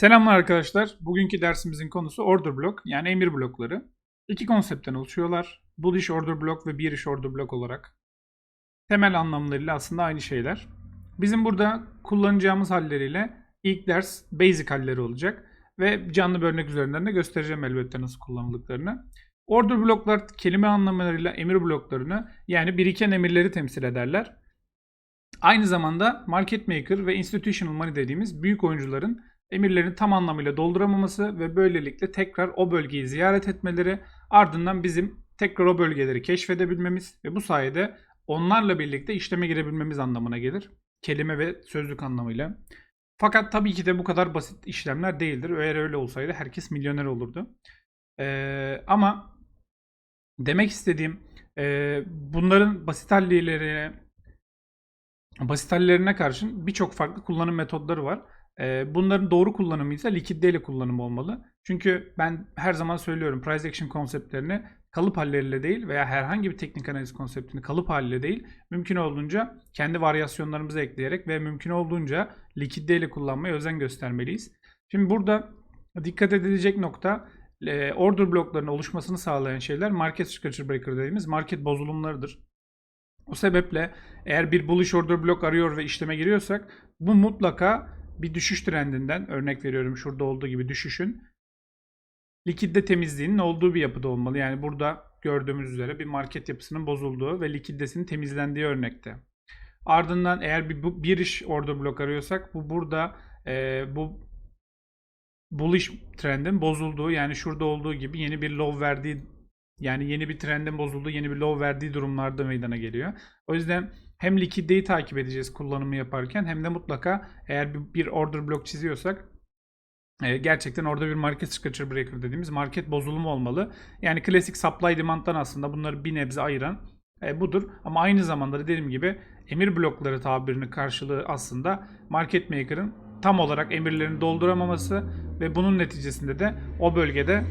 Selamlar arkadaşlar. Bugünkü dersimizin konusu order block yani emir blokları. İki konseptten oluşuyorlar. Bullish order block ve bearish order block olarak. Temel anlamlarıyla aslında aynı şeyler. Bizim burada kullanacağımız halleriyle ilk ders basic halleri olacak. Ve canlı bir örnek üzerinden de göstereceğim elbette nasıl kullanıldıklarını. Order bloklar kelime anlamlarıyla emir bloklarını yani biriken emirleri temsil ederler. Aynı zamanda market maker ve institutional money dediğimiz büyük oyuncuların emirlerini tam anlamıyla dolduramaması ve böylelikle tekrar o bölgeyi ziyaret etmeleri ardından bizim tekrar o bölgeleri keşfedebilmemiz ve bu sayede onlarla birlikte işleme girebilmemiz anlamına gelir. Kelime ve sözlük anlamıyla. Fakat tabii ki de bu kadar basit işlemler değildir. Eğer öyle olsaydı herkes milyoner olurdu. Ee, ama demek istediğim e, bunların basit hallerine basit hallerine karşın birçok farklı kullanım metodları var. Ee, Bunların doğru kullanımı ise likidite kullanımı olmalı. Çünkü ben her zaman söylüyorum price action konseptlerini kalıp halleriyle değil veya herhangi bir teknik analiz konseptini kalıp haliyle değil mümkün olduğunca kendi varyasyonlarımızı ekleyerek ve mümkün olduğunca likidite ile kullanmaya özen göstermeliyiz. Şimdi burada dikkat edilecek nokta e, order bloklarının oluşmasını sağlayan şeyler market structure breaker dediğimiz market bozulumlarıdır. O sebeple eğer bir bullish order block arıyor ve işleme giriyorsak bu mutlaka bir düşüş trendinden örnek veriyorum şurada olduğu gibi düşüşün likidite temizliğinin olduğu bir yapıda olmalı. Yani burada gördüğümüz üzere bir market yapısının bozulduğu ve likiditesinin temizlendiği örnekte. Ardından eğer bir, bir iş order block arıyorsak bu burada e, bu bullish trendin bozulduğu yani şurada olduğu gibi yeni bir low verdiği yani yeni bir trendin bozulduğu yeni bir low verdiği durumlarda meydana geliyor. O yüzden hem likiditeyi takip edeceğiz kullanımı yaparken hem de mutlaka eğer bir, order block çiziyorsak e, gerçekten orada bir market structure breaker dediğimiz market bozulumu olmalı. Yani klasik supply demand'dan aslında bunları bir nebze ayıran e, budur. Ama aynı zamanda da dediğim gibi emir blokları tabirinin karşılığı aslında market maker'ın tam olarak emirlerini dolduramaması ve bunun neticesinde de o bölgede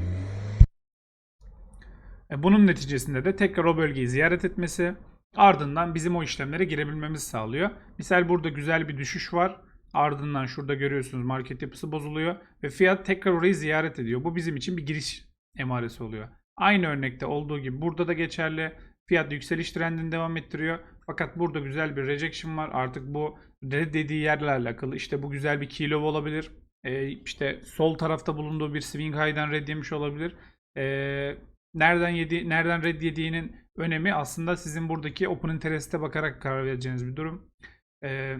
e, bunun neticesinde de tekrar o bölgeyi ziyaret etmesi ardından bizim o işlemlere girebilmemizi sağlıyor. Misal burada güzel bir düşüş var. Ardından şurada görüyorsunuz market yapısı bozuluyor ve fiyat tekrar orayı ziyaret ediyor. Bu bizim için bir giriş emaresi oluyor. Aynı örnekte olduğu gibi burada da geçerli. Fiyat yükseliş trendini devam ettiriyor. Fakat burada güzel bir rejection var. Artık bu red dediği yerle alakalı. İşte bu güzel bir kilo olabilir. Ee, işte sol tarafta bulunduğu bir swing high'dan red yemiş olabilir. Ee, nereden yedi, nereden red yediğinin önemi aslında sizin buradaki open interest'e bakarak karar vereceğiniz bir durum. Ee,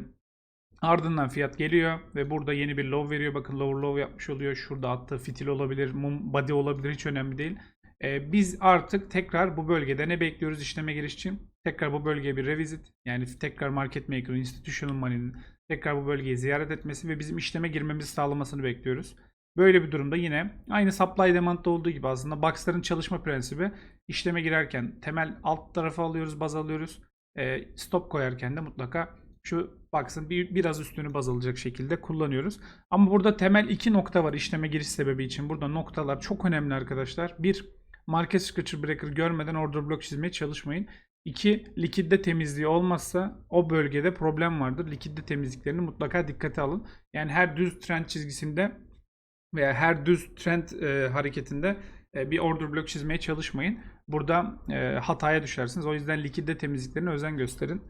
ardından fiyat geliyor ve burada yeni bir low veriyor. Bakın lower low yapmış oluyor. Şurada attığı fitil olabilir, mum body olabilir hiç önemli değil. Ee, biz artık tekrar bu bölgede ne bekliyoruz işleme giriş için? Tekrar bu bölgeye bir revisit yani tekrar market maker, institutional money'nin tekrar bu bölgeyi ziyaret etmesi ve bizim işleme girmemizi sağlamasını bekliyoruz. Böyle bir durumda yine aynı supply demand'da olduğu gibi aslında box'ların çalışma prensibi işleme girerken temel alt tarafa alıyoruz, baz alıyoruz. E, stop koyarken de mutlaka şu box'ın bir, biraz üstünü baz alacak şekilde kullanıyoruz. Ama burada temel iki nokta var işleme giriş sebebi için. Burada noktalar çok önemli arkadaşlar. Bir, market structure breaker görmeden order block çizmeye çalışmayın. İki, likidite temizliği olmazsa o bölgede problem vardır. Likidite temizliklerini mutlaka dikkate alın. Yani her düz trend çizgisinde veya her düz trend e, hareketinde e, bir order block çizmeye çalışmayın. Burada e, hataya düşersiniz. O yüzden likidite temizliklerine özen gösterin.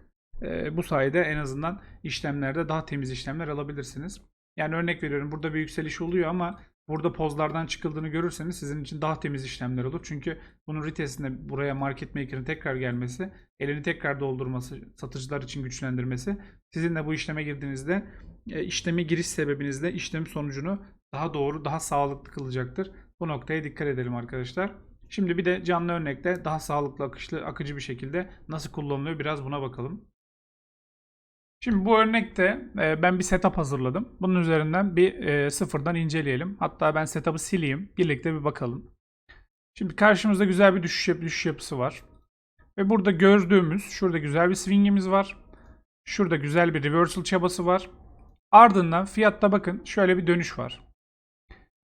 E, bu sayede en azından işlemlerde daha temiz işlemler alabilirsiniz. Yani örnek veriyorum burada bir yükseliş oluyor ama burada pozlardan çıkıldığını görürseniz sizin için daha temiz işlemler olur. Çünkü bunun retestinde buraya market maker'ın tekrar gelmesi, elini tekrar doldurması, satıcılar için güçlendirmesi sizin de bu işleme girdiğinizde e, işlemi giriş sebebinizde işlem sonucunu daha doğru, daha sağlıklı kılacaktır. Bu noktaya dikkat edelim arkadaşlar. Şimdi bir de canlı örnekte daha sağlıklı, akışlı, akıcı bir şekilde nasıl kullanılıyor biraz buna bakalım. Şimdi bu örnekte e, ben bir setup hazırladım. Bunun üzerinden bir e, sıfırdan inceleyelim. Hatta ben setup'ı sileyim. Birlikte bir bakalım. Şimdi karşımızda güzel bir düşüş, yap- düşüş yapısı var. Ve burada gördüğümüz şurada güzel bir swingimiz var. Şurada güzel bir reversal çabası var. Ardından fiyatta bakın şöyle bir dönüş var.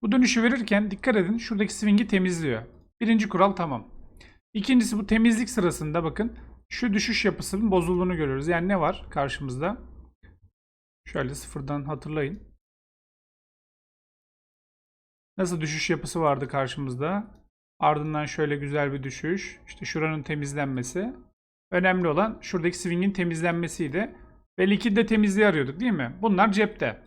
Bu dönüşü verirken dikkat edin şuradaki swing'i temizliyor. Birinci kural tamam. İkincisi bu temizlik sırasında bakın şu düşüş yapısının bozulduğunu görüyoruz. Yani ne var karşımızda? Şöyle sıfırdan hatırlayın. Nasıl düşüş yapısı vardı karşımızda. Ardından şöyle güzel bir düşüş. İşte şuranın temizlenmesi. Önemli olan şuradaki swing'in temizlenmesiydi. Ve likidite temizliği arıyorduk değil mi? Bunlar cepte.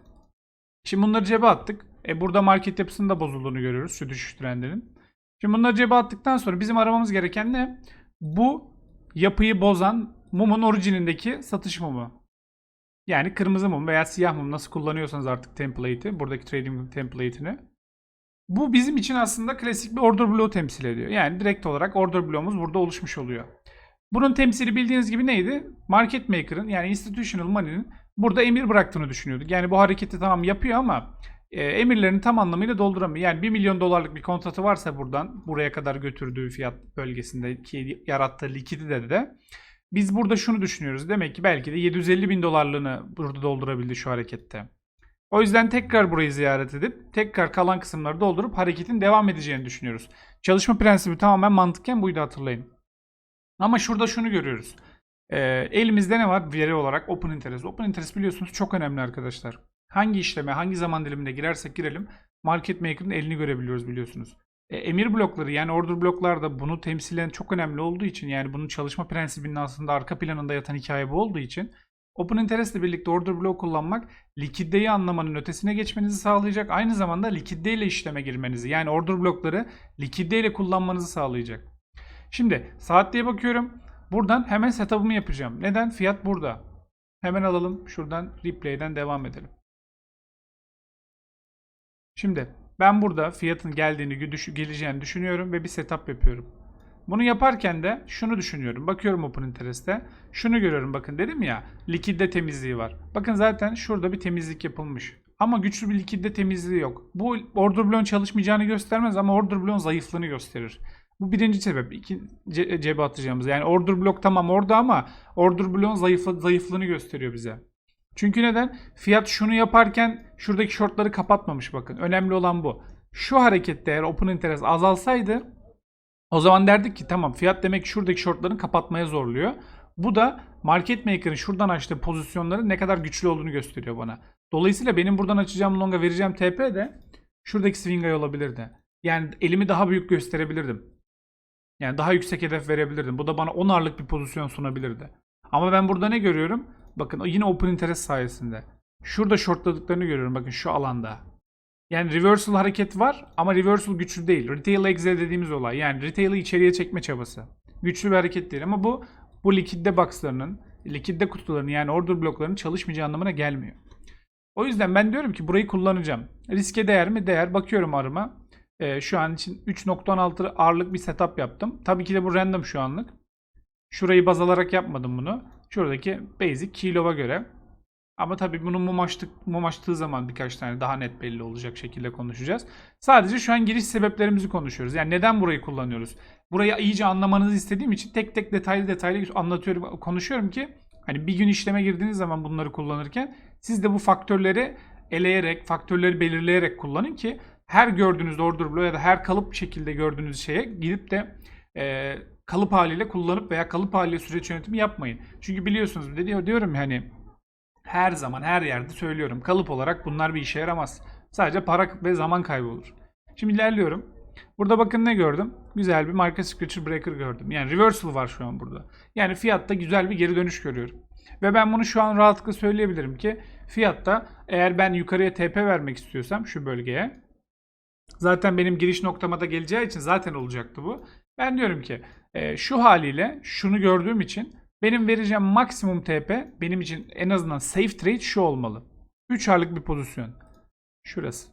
Şimdi bunları cebe attık. E burada market yapısının da bozulduğunu görüyoruz şu düşüş trendinin. Şimdi bunları cebe attıktan sonra bizim aramamız gereken ne? Bu yapıyı bozan mumun orijinindeki satış mumu. Yani kırmızı mum veya siyah mum nasıl kullanıyorsanız artık template'i, buradaki trading template'ini. Bu bizim için aslında klasik bir order bloğu temsil ediyor. Yani direkt olarak order bloğumuz burada oluşmuş oluyor. Bunun temsili bildiğiniz gibi neydi? Market maker'ın yani institutional money'nin burada emir bıraktığını düşünüyorduk. Yani bu hareketi tamam yapıyor ama e, emirlerini tam anlamıyla dolduramıyor. Yani 1 milyon dolarlık bir kontratı varsa buradan buraya kadar götürdüğü fiyat bölgesindeki yarattığı likidite de biz burada şunu düşünüyoruz. Demek ki belki de 750 bin dolarlığını burada doldurabildi şu harekette. O yüzden tekrar burayı ziyaret edip tekrar kalan kısımları doldurup hareketin devam edeceğini düşünüyoruz. Çalışma prensibi tamamen mantıken buydu hatırlayın. Ama şurada şunu görüyoruz. Ee, elimizde ne var veri olarak? Open Interest. Open Interest biliyorsunuz çok önemli arkadaşlar. Hangi işleme, hangi zaman diliminde girersek girelim market maker'ın elini görebiliyoruz biliyorsunuz. E, emir blokları yani order bloklar da bunu temsilen çok önemli olduğu için yani bunun çalışma prensibinin aslında arka planında yatan hikaye bu olduğu için Open Interest ile birlikte order block kullanmak likiditeyi anlamanın ötesine geçmenizi sağlayacak. Aynı zamanda likidite ile işleme girmenizi yani order blokları likidite ile kullanmanızı sağlayacak. Şimdi saatliğe bakıyorum. Buradan hemen setup'ımı yapacağım. Neden? Fiyat burada. Hemen alalım. Şuradan replay'den devam edelim. Şimdi ben burada fiyatın geldiğini, geleceğini düşünüyorum ve bir setup yapıyorum. Bunu yaparken de şunu düşünüyorum. Bakıyorum Open Interest'e. Şunu görüyorum bakın dedim ya. Likidite temizliği var. Bakın zaten şurada bir temizlik yapılmış. Ama güçlü bir likidite temizliği yok. Bu order bloğun çalışmayacağını göstermez ama order bloğun zayıflığını gösterir. Bu birinci sebep. İki ce- cebe atacağımız. Yani order block tamam orada ama order bloğun zayıflığını gösteriyor bize. Çünkü neden? Fiyat şunu yaparken şuradaki shortları kapatmamış bakın. Önemli olan bu. Şu harekette eğer open interest azalsaydı o zaman derdik ki tamam fiyat demek ki şuradaki shortların kapatmaya zorluyor. Bu da market maker'ın şuradan açtığı pozisyonların ne kadar güçlü olduğunu gösteriyor bana. Dolayısıyla benim buradan açacağım longa vereceğim TP de şuradaki swing high olabilirdi. Yani elimi daha büyük gösterebilirdim. Yani daha yüksek hedef verebilirdim. Bu da bana 10 arlık bir pozisyon sunabilirdi. Ama ben burada ne görüyorum? Bakın yine open interest sayesinde. Şurada shortladıklarını görüyorum bakın şu alanda. Yani reversal hareket var ama reversal güçlü değil. Retail exit dediğimiz olay. Yani retail'ı içeriye çekme çabası. Güçlü bir hareket değil ama bu bu likidde box'larının, likidde kutularının yani order bloklarının çalışmayacağı anlamına gelmiyor. O yüzden ben diyorum ki burayı kullanacağım. Riske değer mi? Değer. Bakıyorum arıma. Ee, şu an için 3.16 ağırlık bir setup yaptım. Tabii ki de bu random şu anlık. Şurayı baz alarak yapmadım bunu. Şuradaki basic kilova göre. Ama tabii bunun mum, açtık, zaman birkaç tane daha net belli olacak şekilde konuşacağız. Sadece şu an giriş sebeplerimizi konuşuyoruz. Yani neden burayı kullanıyoruz? Burayı iyice anlamanızı istediğim için tek tek detaylı detaylı anlatıyorum, konuşuyorum ki hani bir gün işleme girdiğiniz zaman bunları kullanırken siz de bu faktörleri eleyerek, faktörleri belirleyerek kullanın ki her gördüğünüz order bloğu ya da her kalıp şekilde gördüğünüz şeye gidip de e, kalıp haliyle kullanıp veya kalıp haliyle süreç yönetimi yapmayın. Çünkü biliyorsunuz de diyor diyorum hani her zaman her yerde söylüyorum. Kalıp olarak bunlar bir işe yaramaz. Sadece para ve zaman kaybı olur. Şimdi ilerliyorum. Burada bakın ne gördüm? Güzel bir market signature breaker gördüm. Yani reversal var şu an burada. Yani fiyatta güzel bir geri dönüş görüyorum. Ve ben bunu şu an rahatlıkla söyleyebilirim ki fiyatta eğer ben yukarıya TP vermek istiyorsam şu bölgeye zaten benim giriş noktama da geleceği için zaten olacaktı bu. Ben diyorum ki e, şu haliyle şunu gördüğüm için benim vereceğim maksimum TP benim için en azından safe trade şu olmalı. 3 aylık bir pozisyon. Şurası.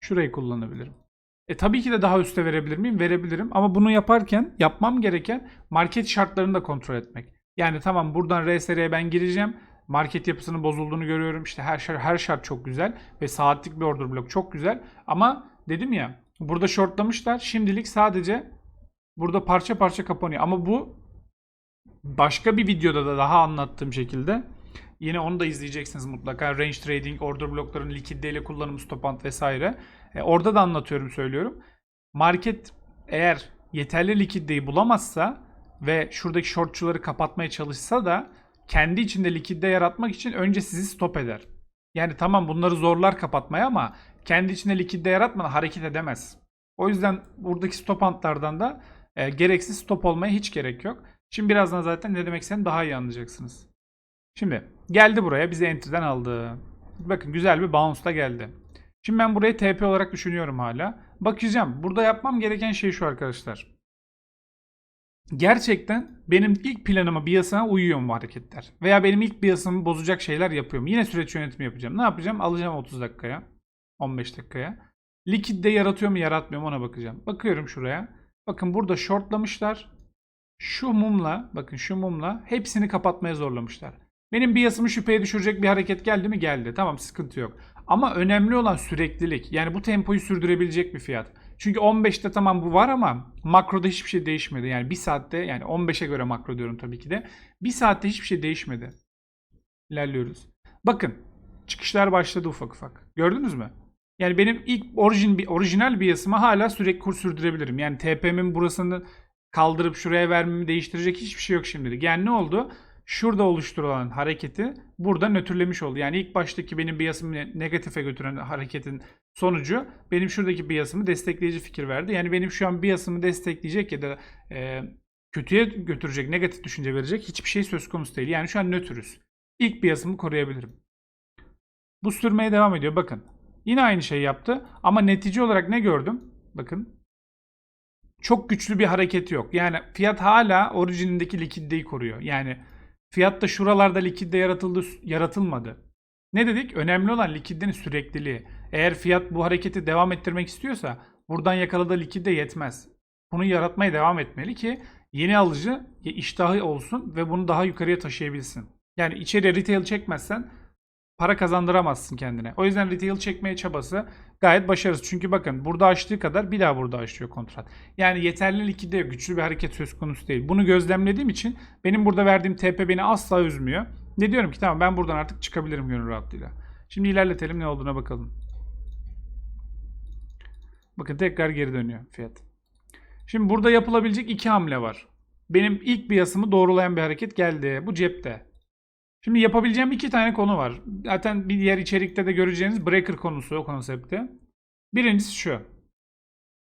Şurayı kullanabilirim. E tabii ki de daha üste verebilir miyim? Verebilirim ama bunu yaparken yapmam gereken market şartlarını da kontrol etmek. Yani tamam buradan RSR'ye ben gireceğim. Market yapısının bozulduğunu görüyorum. İşte her şart, her şart çok güzel ve saatlik bir order blok çok güzel. Ama dedim ya burada shortlamışlar. Şimdilik sadece burada parça parça kapanıyor. Ama bu başka bir videoda da daha anlattığım şekilde yine onu da izleyeceksiniz mutlaka. Range trading, order blokların likiditeyle kullanımı, stop and vesaire. E, orada da anlatıyorum, söylüyorum. Market eğer yeterli likiditeyi bulamazsa ve şuradaki shortçuları kapatmaya çalışsa da kendi içinde likidite yaratmak için önce sizi stop eder. Yani tamam bunları zorlar kapatmaya ama kendi içinde likidite yaratmadan hareket edemez. O yüzden buradaki stop antlardan da e, gereksiz stop olmaya hiç gerek yok. Şimdi birazdan zaten ne demek istediğini daha iyi anlayacaksınız. Şimdi geldi buraya bizi entry'den aldı. Bakın güzel bir bounce da geldi. Şimdi ben burayı TP olarak düşünüyorum hala. Bakacağım. Burada yapmam gereken şey şu arkadaşlar. Gerçekten benim ilk planıma biasına uyuyor mu hareketler? Veya benim ilk biasımı bozacak şeyler yapıyorum. Yine süreç yönetimi yapacağım. Ne yapacağım? Alacağım 30 dakikaya. 15 dakikaya. Likidde yaratıyor mu yaratmıyor mu ona bakacağım. Bakıyorum şuraya. Bakın burada shortlamışlar. Şu mumla bakın şu mumla hepsini kapatmaya zorlamışlar. Benim biasımı şüpheye düşürecek bir hareket geldi mi? Geldi. Tamam sıkıntı yok. Ama önemli olan süreklilik. Yani bu tempoyu sürdürebilecek bir fiyat. Çünkü 15'te tamam bu var ama makroda hiçbir şey değişmedi. Yani bir saatte yani 15'e göre makro diyorum tabii ki de. Bir saatte hiçbir şey değişmedi. İlerliyoruz. Bakın çıkışlar başladı ufak ufak. Gördünüz mü? Yani benim ilk orijin, orijinal biasıma hala sürekli kur sürdürebilirim. Yani TP'min burasını kaldırıp şuraya vermemi değiştirecek hiçbir şey yok şimdilik. Yani ne oldu? Şurada oluşturulan hareketi burada nötrlemiş oldu. Yani ilk baştaki benim biasımı negatife götüren hareketin sonucu benim şuradaki biasımı destekleyici fikir verdi. Yani benim şu an biasımı destekleyecek ya da e, kötüye götürecek, negatif düşünce verecek hiçbir şey söz konusu değil. Yani şu an nötrüz. İlk biasımı koruyabilirim. Bu sürmeye devam ediyor. Bakın. Yine aynı şey yaptı. Ama netice olarak ne gördüm? Bakın. Çok güçlü bir hareket yok. Yani fiyat hala orijinindeki likiditeyi koruyor. Yani fiyatta şuralarda likidite yaratıldı, yaratılmadı. Ne dedik? Önemli olan likiditenin sürekliliği. Eğer fiyat bu hareketi devam ettirmek istiyorsa buradan yakaladığı likidite yetmez. Bunu yaratmaya devam etmeli ki yeni alıcı iştahı olsun ve bunu daha yukarıya taşıyabilsin. Yani içeriye retail çekmezsen para kazandıramazsın kendine. O yüzden retail çekmeye çabası gayet başarısız. Çünkü bakın burada açtığı kadar bir daha burada açıyor kontrat. Yani yeterli likide güçlü bir hareket söz konusu değil. Bunu gözlemlediğim için benim burada verdiğim TP beni asla üzmüyor. Ne diyorum ki tamam ben buradan artık çıkabilirim gönül rahatlığıyla. Şimdi ilerletelim ne olduğuna bakalım. Bakın tekrar geri dönüyor fiyat. Şimdi burada yapılabilecek iki hamle var. Benim ilk biasımı doğrulayan bir hareket geldi. Bu cepte. Şimdi yapabileceğim iki tane konu var. Zaten bir diğer içerikte de göreceğiniz breaker konusu o konsepti. Birincisi şu.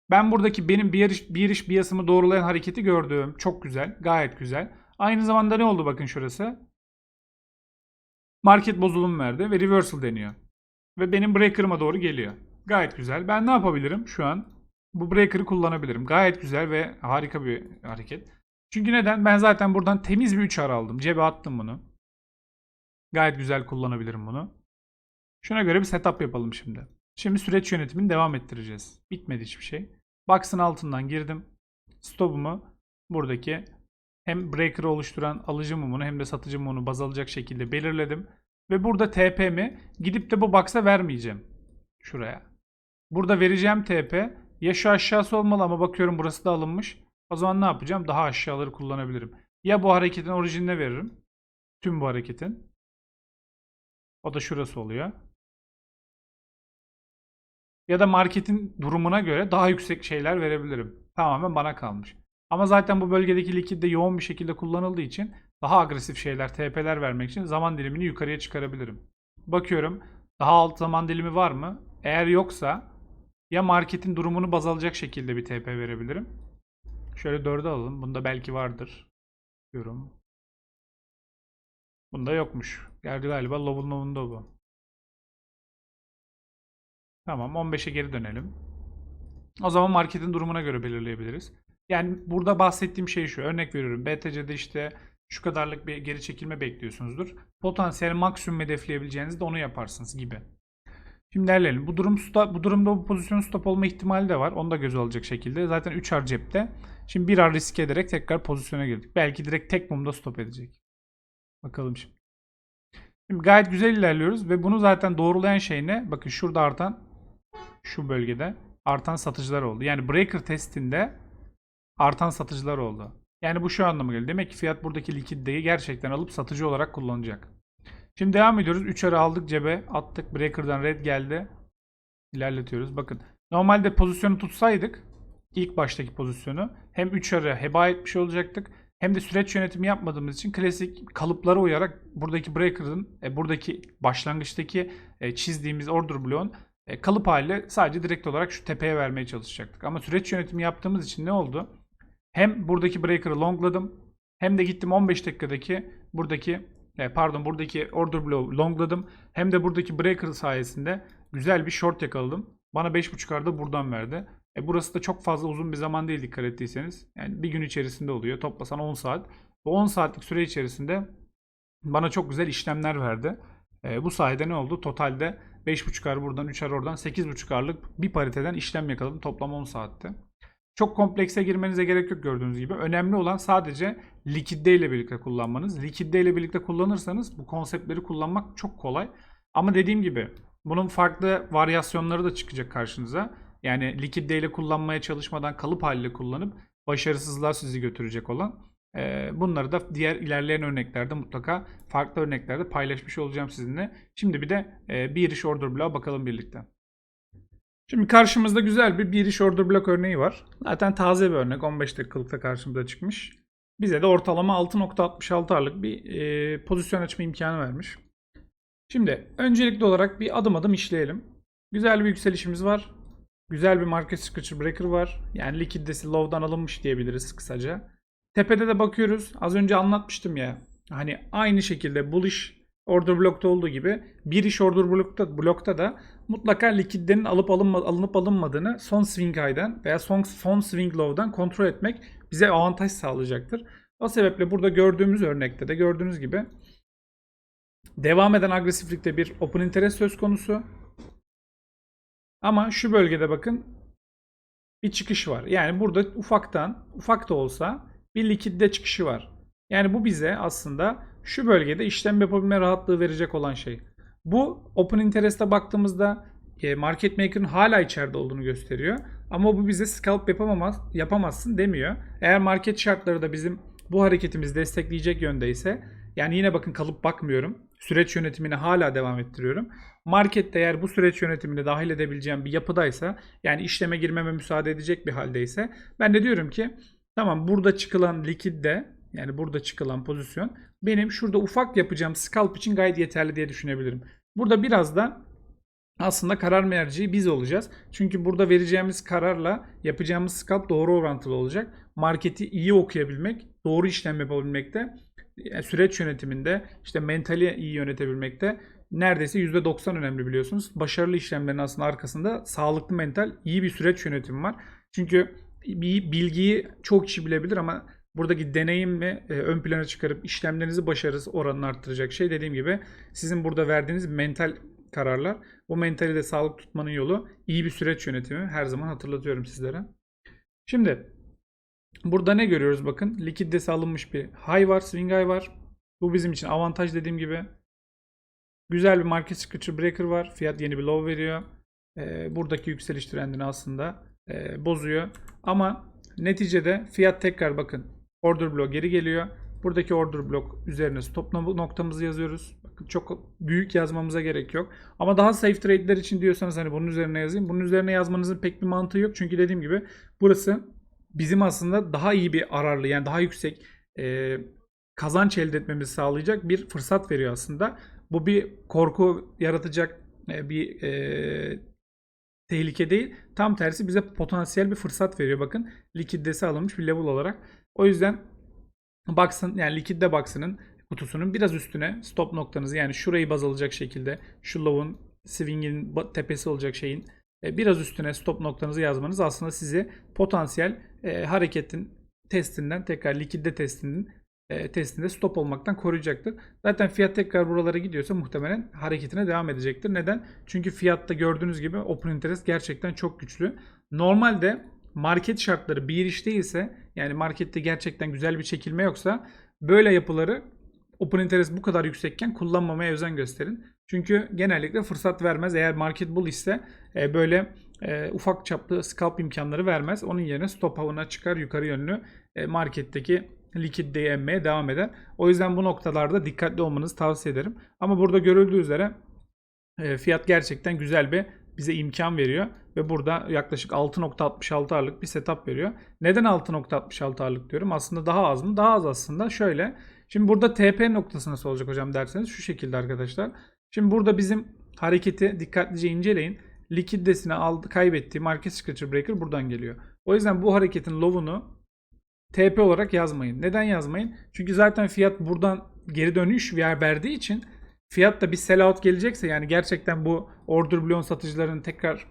Ben buradaki benim bir iş, bir iş biasımı doğrulayan hareketi gördüm. Çok güzel. Gayet güzel. Aynı zamanda ne oldu bakın şurası. Market bozulum verdi ve reversal deniyor. Ve benim breaker'ıma doğru geliyor. Gayet güzel. Ben ne yapabilirim şu an? Bu breaker'ı kullanabilirim. Gayet güzel ve harika bir hareket. Çünkü neden? Ben zaten buradan temiz bir 3 aldım. Cebe attım bunu. Gayet güzel kullanabilirim bunu. Şuna göre bir setup yapalım şimdi. Şimdi süreç yönetimini devam ettireceğiz. Bitmedi hiçbir şey. Box'ın altından girdim. Stop'umu buradaki hem breaker'ı oluşturan alıcı mumunu hem de satıcı mumunu baz alacak şekilde belirledim. Ve burada TP'mi gidip de bu box'a vermeyeceğim. Şuraya. Burada vereceğim TP ya şu aşağısı olmalı ama bakıyorum burası da alınmış. O zaman ne yapacağım? Daha aşağıları kullanabilirim. Ya bu hareketin orijinine veririm. Tüm bu hareketin. O da şurası oluyor. Ya da marketin durumuna göre daha yüksek şeyler verebilirim. Tamamen bana kalmış. Ama zaten bu bölgedeki likit de yoğun bir şekilde kullanıldığı için daha agresif şeyler, TP'ler vermek için zaman dilimini yukarıya çıkarabilirim. Bakıyorum daha alt zaman dilimi var mı? Eğer yoksa ya marketin durumunu baz alacak şekilde bir TP verebilirim. Şöyle 4'e alalım. Bunda belki vardır. Diyorum. Bunda yokmuş. Geldi galiba Lov'un Lov'unda bu. Tamam 15'e geri dönelim. O zaman marketin durumuna göre belirleyebiliriz. Yani burada bahsettiğim şey şu. Örnek veriyorum. BTC'de işte şu kadarlık bir geri çekilme bekliyorsunuzdur. Potansiyel maksimum hedefleyebileceğiniz de onu yaparsınız gibi. Şimdi derleyelim. Bu durum stop, bu durumda bu pozisyon stop olma ihtimali de var. Onu da göze alacak şekilde. Zaten 3 ar cepte. Şimdi bir ar risk ederek tekrar pozisyona girdik. Belki direkt tek mumda stop edecek. Bakalım şimdi. Şimdi gayet güzel ilerliyoruz ve bunu zaten doğrulayan şey ne? Bakın şurada artan şu bölgede artan satıcılar oldu. Yani breaker testinde artan satıcılar oldu. Yani bu şu anlama geliyor. Demek ki fiyat buradaki likiditeyi gerçekten alıp satıcı olarak kullanacak. Şimdi devam ediyoruz. 3 ara aldık cebe. Attık. Breaker'dan red geldi. İlerletiyoruz. Bakın. Normalde pozisyonu tutsaydık ilk baştaki pozisyonu hem 3 ara heba etmiş olacaktık hem de süreç yönetimi yapmadığımız için klasik kalıplara uyarak buradaki breaker'ın e, buradaki başlangıçtaki e, çizdiğimiz order bloğun E, kalıp haliyle sadece direkt olarak şu tepeye vermeye çalışacaktık. Ama süreç yönetimi yaptığımız için ne oldu? Hem buradaki breaker'ı longladım hem de gittim 15 dakikadaki buradaki e, pardon buradaki order blow longladım. Hem de buradaki breaker sayesinde güzel bir short yakaladım. Bana 5.5 da buradan verdi. E burası da çok fazla uzun bir zaman değil dikkat ettiyseniz. Yani bir gün içerisinde oluyor. Toplasan 10 saat. Bu 10 saatlik süre içerisinde bana çok güzel işlemler verdi. E, bu sayede ne oldu? Totalde 5.5'ar buradan 3'er oradan 8.5'arlık bir pariteden işlem yakaladım. Toplam 10 saatte. Çok komplekse girmenize gerek yok gördüğünüz gibi. Önemli olan sadece likidde ile birlikte kullanmanız. Likidde ile birlikte kullanırsanız bu konseptleri kullanmak çok kolay. Ama dediğim gibi bunun farklı varyasyonları da çıkacak karşınıza. Yani likidde ile kullanmaya çalışmadan kalıp haliyle kullanıp başarısızlığa sizi götürecek olan. Ee, bunları da diğer ilerleyen örneklerde mutlaka farklı örneklerde paylaşmış olacağım sizinle. Şimdi bir de e, bir iş order bloğa bakalım birlikte. Şimdi karşımızda güzel bir bir iş order block örneği var. Zaten taze bir örnek. 15 dakikalıkta karşımıza çıkmış. Bize de ortalama 6.66 arlık bir e, pozisyon açma imkanı vermiş. Şimdi öncelikli olarak bir adım adım işleyelim. Güzel bir yükselişimiz var. Güzel bir market structure breaker var. Yani likiditesi low'dan alınmış diyebiliriz kısaca. Tepede de bakıyoruz. Az önce anlatmıştım ya. Hani aynı şekilde bullish order block'ta olduğu gibi bir iş order block'ta, block'ta da mutlaka likiditenin alıp alınma, alınıp alınmadığını son swing high'dan veya son, son swing low'dan kontrol etmek bize avantaj sağlayacaktır. O sebeple burada gördüğümüz örnekte de gördüğünüz gibi devam eden agresiflikte bir open interest söz konusu. Ama şu bölgede bakın bir çıkış var. Yani burada ufaktan, ufak da olsa bir likidite çıkışı var. Yani bu bize aslında şu bölgede işlem yapabilme rahatlığı verecek olan şey. Bu open interest'e baktığımızda e, market maker'ın hala içeride olduğunu gösteriyor. Ama bu bize scalp yapamaz, yapamazsın demiyor. Eğer market şartları da bizim bu hareketimizi destekleyecek yöndeyse yani yine bakın kalıp bakmıyorum. Süreç yönetimini hala devam ettiriyorum. Markette eğer bu süreç yönetimini dahil edebileceğim bir yapıdaysa yani işleme girmeme müsaade edecek bir haldeyse ben de diyorum ki tamam burada çıkılan likidde yani burada çıkılan pozisyon benim şurada ufak yapacağım scalp için gayet yeterli diye düşünebilirim. Burada biraz da aslında karar merciği biz olacağız. Çünkü burada vereceğimiz kararla yapacağımız scalp doğru orantılı olacak. Marketi iyi okuyabilmek, doğru işlem yapabilmekte, yani süreç yönetiminde, işte mentali iyi yönetebilmekte neredeyse %90 önemli biliyorsunuz. Başarılı işlemlerin aslında arkasında sağlıklı mental, iyi bir süreç yönetimi var. Çünkü bir bilgiyi çok kişi bilebilir ama buradaki deneyimi e, ön plana çıkarıp işlemlerinizi başarısı oranını arttıracak şey dediğim gibi sizin burada verdiğiniz mental kararlar. O mentali de sağlık tutmanın yolu iyi bir süreç yönetimi. Her zaman hatırlatıyorum sizlere. Şimdi burada ne görüyoruz bakın. Likiditesi alınmış bir high var, swing high var. Bu bizim için avantaj dediğim gibi. Güzel bir market structure breaker var. Fiyat yeni bir low veriyor. Ee, buradaki yükseliş trendini aslında e, bozuyor. Ama neticede fiyat tekrar bakın order block geri geliyor. Buradaki order block üzerine stop noktamızı yazıyoruz. Bakın çok büyük yazmamıza gerek yok. Ama daha safe trade'ler için diyorsanız hani bunun üzerine yazayım. Bunun üzerine yazmanızın pek bir mantığı yok. Çünkü dediğim gibi burası bizim aslında daha iyi bir ararlı yani daha yüksek e, kazanç elde etmemizi sağlayacak bir fırsat veriyor aslında. Bu bir korku yaratacak e, bir e, tehlike değil. Tam tersi bize potansiyel bir fırsat veriyor. Bakın likiditesi alınmış bir level olarak. O yüzden Box'ın yani likidde box'ının kutusunun biraz üstüne stop noktanızı yani şurayı baz alacak şekilde şu low'un swing'in tepesi olacak şeyin biraz üstüne stop noktanızı yazmanız aslında sizi potansiyel e, hareketin testinden tekrar likidde testinin e, testinde stop olmaktan koruyacaktır. Zaten fiyat tekrar buralara gidiyorsa muhtemelen hareketine devam edecektir. Neden? Çünkü fiyatta gördüğünüz gibi open interest gerçekten çok güçlü. Normalde market şartları bir iş değilse yani markette gerçekten güzel bir çekilme yoksa böyle yapıları open interest bu kadar yüksekken kullanmamaya özen gösterin. Çünkü genellikle fırsat vermez. Eğer market bull ise e, böyle e, ufak çaplı scalp imkanları vermez. Onun yerine stop avına çıkar yukarı yönlü e, marketteki likiditeyi emmeye devam eder. O yüzden bu noktalarda dikkatli olmanızı tavsiye ederim. Ama burada görüldüğü üzere e, fiyat gerçekten güzel bir bize imkan veriyor ve burada yaklaşık 6.66 arlık bir setup veriyor. Neden 6.66 arlık diyorum? Aslında daha az mı? Daha az aslında. Şöyle. Şimdi burada TP noktası nasıl olacak hocam derseniz şu şekilde arkadaşlar. Şimdi burada bizim hareketi dikkatlice inceleyin. likiditesini aldı, kaybettiği market structure breaker buradan geliyor. O yüzden bu hareketin low'unu TP olarak yazmayın. Neden yazmayın? Çünkü zaten fiyat buradan geri dönüş ver- verdiği için fiyat da bir sell out gelecekse yani gerçekten bu order bloğun satıcıların tekrar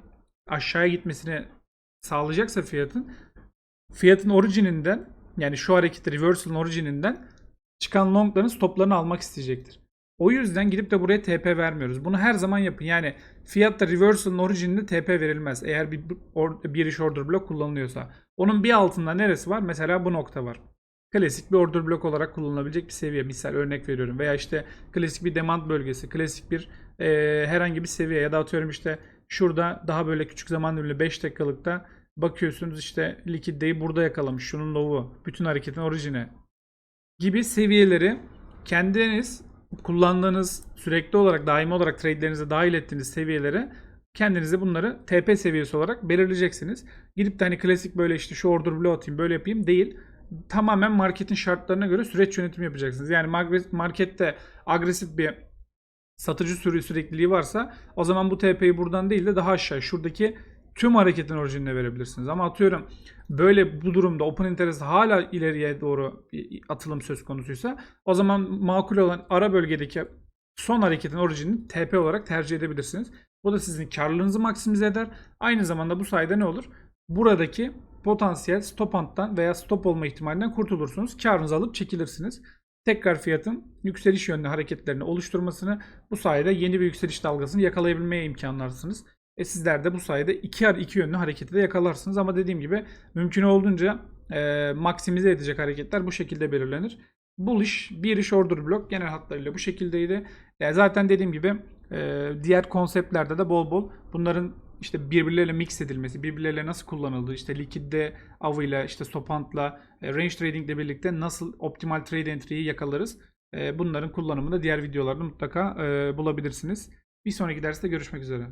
aşağıya gitmesini sağlayacaksa fiyatın fiyatın orijininden yani şu hareketi reversal'ın orijininden çıkan longların stoplarını almak isteyecektir. O yüzden gidip de buraya TP vermiyoruz. Bunu her zaman yapın. Yani fiyatta reversal'ın orijininde TP verilmez. Eğer bir, or- bir iş order block kullanılıyorsa. Onun bir altında neresi var? Mesela bu nokta var. Klasik bir order block olarak kullanılabilecek bir seviye. Misal örnek veriyorum. Veya işte klasik bir demand bölgesi. Klasik bir e, herhangi bir seviye. Ya da atıyorum işte şurada daha böyle küçük zaman diliminde 5 dakikalıkta bakıyorsunuz işte likideyi burada yakalamış. Şunun low'u. Bütün hareketin orijini gibi seviyeleri kendiniz kullandığınız sürekli olarak daimi olarak trade'lerinize dahil ettiğiniz seviyelere kendinize bunları TP seviyesi olarak belirleyeceksiniz. Gidip de hani klasik böyle işte şu order blow atayım böyle yapayım değil. Tamamen marketin şartlarına göre süreç yönetimi yapacaksınız. Yani markette agresif bir satıcı sürü sürekliliği varsa o zaman bu TP'yi buradan değil de daha aşağı şuradaki tüm hareketin orijinine verebilirsiniz. Ama atıyorum böyle bu durumda open interest hala ileriye doğru atılım söz konusuysa o zaman makul olan ara bölgedeki son hareketin orijinini TP olarak tercih edebilirsiniz. Bu da sizin karlılığınızı maksimize eder. Aynı zamanda bu sayede ne olur? Buradaki potansiyel stop anttan veya stop olma ihtimalinden kurtulursunuz. Karınızı alıp çekilirsiniz. Tekrar fiyatın yükseliş yönlü hareketlerini oluşturmasını bu sayede yeni bir yükseliş dalgasını yakalayabilmeye imkanlarsınız. E sizler de bu sayede iki, iki yönlü hareketi de yakalarsınız. Ama dediğim gibi mümkün olduğunca e, maksimize edecek hareketler bu şekilde belirlenir. Bullish, iş order block genel hatlarıyla bu şekildeydi. E, zaten dediğim gibi e, diğer konseptlerde de bol bol bunların işte birbirleriyle mix edilmesi, birbirleriyle nasıl kullanıldığı, işte likidde avıyla, işte stopantla, e, range trading ile birlikte nasıl optimal trade entry'yi yakalarız. E, bunların kullanımını da diğer videolarda mutlaka e, bulabilirsiniz. Bir sonraki derste görüşmek üzere.